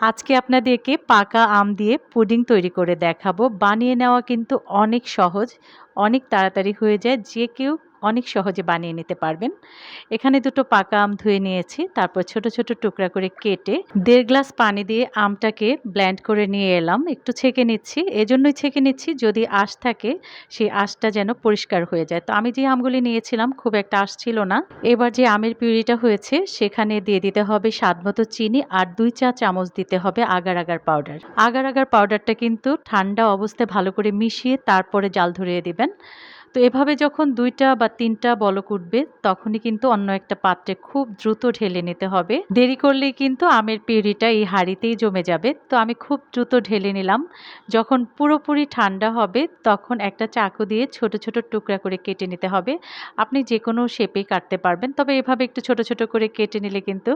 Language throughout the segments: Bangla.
আজকে আপনাদেরকে পাকা আম দিয়ে পুডিং তৈরি করে দেখাবো। বানিয়ে নেওয়া কিন্তু অনেক সহজ, অনেক তাড়াতাড়ি হয়ে যায়। যে কেউ অনেক সহজে বানিয়ে নিতে পারবেন। এখানে দুটো পাকা আম ধুয়ে নিয়েছি, তারপর ছোট ছোট টুকরা করে কেটে দেড় গ্লাস পানি দিয়ে আমটাকে ব্ল্যান্ড করে নিয়ে এলাম। একটু ছেঁকে নিচ্ছি, এজন্যই ছেঁকে নিচ্ছি যদি আঁশ থাকে, সেই আঁশটা যেন পরিষ্কার হয়ে যায়। তো আমি যে আমগুলি নিয়েছিলাম, খুব একটা আঁশ ছিল না। এবার যে আমের পিউরিটা হয়েছে, সেখানে দিয়ে দিতে হবে স্বাদ মতো চিনি আর দুই চা চামচ দিতে হবে agar agar powder. Agar agar পাউডারটা কিন্তু ঠান্ডা অবস্থায় ভালো করে মিশিয়ে তারপরে জাল ধরিয়ে দিবেন। তো এভাবে যখন দুইটা বা তিনটা বলক উঠবে, তখনই কিন্তু অন্য একটা পাত্রে খুব দ্রুত ঢেলে নিতে হবে। দেরি করলেই কিন্তু আমের পিউরিটা এই হাঁড়িতেই জমে যাবে। তো আমি খুব দ্রুত ঢেলে নিলাম। যখন পুরোপুরি ঠান্ডা হবে, তখন একটা চাকু দিয়ে ছোট ছোট টুকরা করে কেটে নিতে হবে। আপনি যে কোনো শেপেই কাটতে পারবেন, তবে এভাবে একটু ছোট ছোট করে কেটে নিলে কিন্তু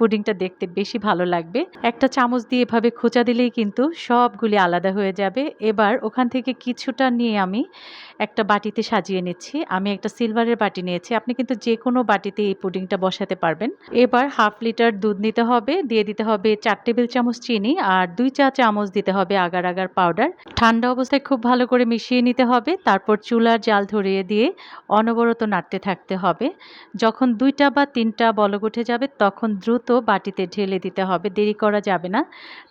পুডিংটা দেখতে বেশি ভালো লাগবে। একটা চামচ দিয়ে এভাবে খোঁচা দিলেই কিন্তু সবগুলি আলাদা হয়ে যাবে। এবার ওখান থেকে কিছুটা নিয়ে আমি একটা বাটিতে সাজিয়ে নিচ্ছি। আমি একটা সিলভারের বাটি নিয়েছি। আপনি কিন্তু যে কোনো বাটিতে এই পুডিংটা বসাতে পারবেন। এবার হাফ লিটার দুধ নিতে হবে। দিয়ে দিতে হবে চার টেবিল চামচ চিনি আর দুই চা চামচ দিতে হবে আগার আগার পাউডার। ঠান্ডা অবস্থায় খুব ভালো করে মিশিয়ে নিতে হবে। তারপর চুলার জাল ধরিয়ে দিয়ে অনবরত নাড়তে থাকতে হবে। যখন দুইটা বা তিনটা বলক উঠে যাবে, তখন দ্রুত বাটিতে ঢেলে দিতে হবে, দেরি করা যাবে না।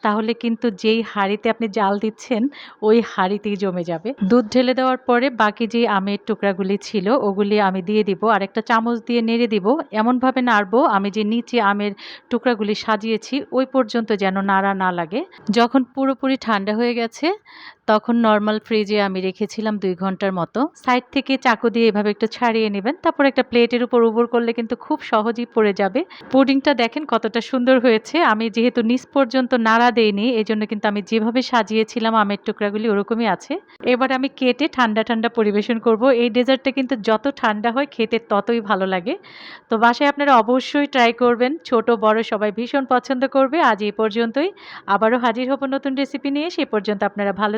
তাহলে কিন্তু যেই হাঁড়িতে আপনি জাল দিচ্ছেন, ওই হাঁড়িতেই জমে যাবে। দুধ ঢেলে দেওয়ার পরে বাকি যে আমের টুকরাগুলি ছিল, ওগুলি আমি দিয়ে দিব। আর একটা চামচ দিয়ে নেড়ে দিব। এমনভাবে নাড়বো, আমি যে নিচে আমের টুকরাগুলি সাজিয়েছি, ওই পর্যন্ত যেন নাড়া না লাগে। যখন পুরোপুরি ঠান্ডা হয়ে গেছে তখন নর্মাল ফ্রিজে আমি রেখেছিলাম দুই ঘণ্টার মতো। সাইড থেকে চাকু দিয়ে এভাবে একটু ছাড়িয়ে নেবেন। তারপর একটা প্লেটের উপর উবর করলে কিন্তু খুব সহজেই পড়ে যাবে। পুডিংটা দেখেন কতটা সুন্দর হয়েছে। আমি যেহেতু নিচ পর্যন্ত নাড়া দেইনি এই জন্য কিন্তু আমি যেভাবে সাজিয়েছিলাম আমের টুকরাগুলি ওরকমই আছে। এবার আমি কেটে ঠান্ডা ঠান্ডা পরিবেশন করব। এই ডেজার্টটা কিন্তু যত ঠান্ডা হয়, খেতে ততই ভালো লাগে। তো বাসায় আপনারা অবশ্যই ট্রাই করবেন। ছোট, বড় সবাই ভীষণ পছন্দ করবে। আজ এই পর্যন্তই। আবারও হাজির হব নতুন রেসিপি নিয়ে। সেই পর্যন্ত আপনারা ভালো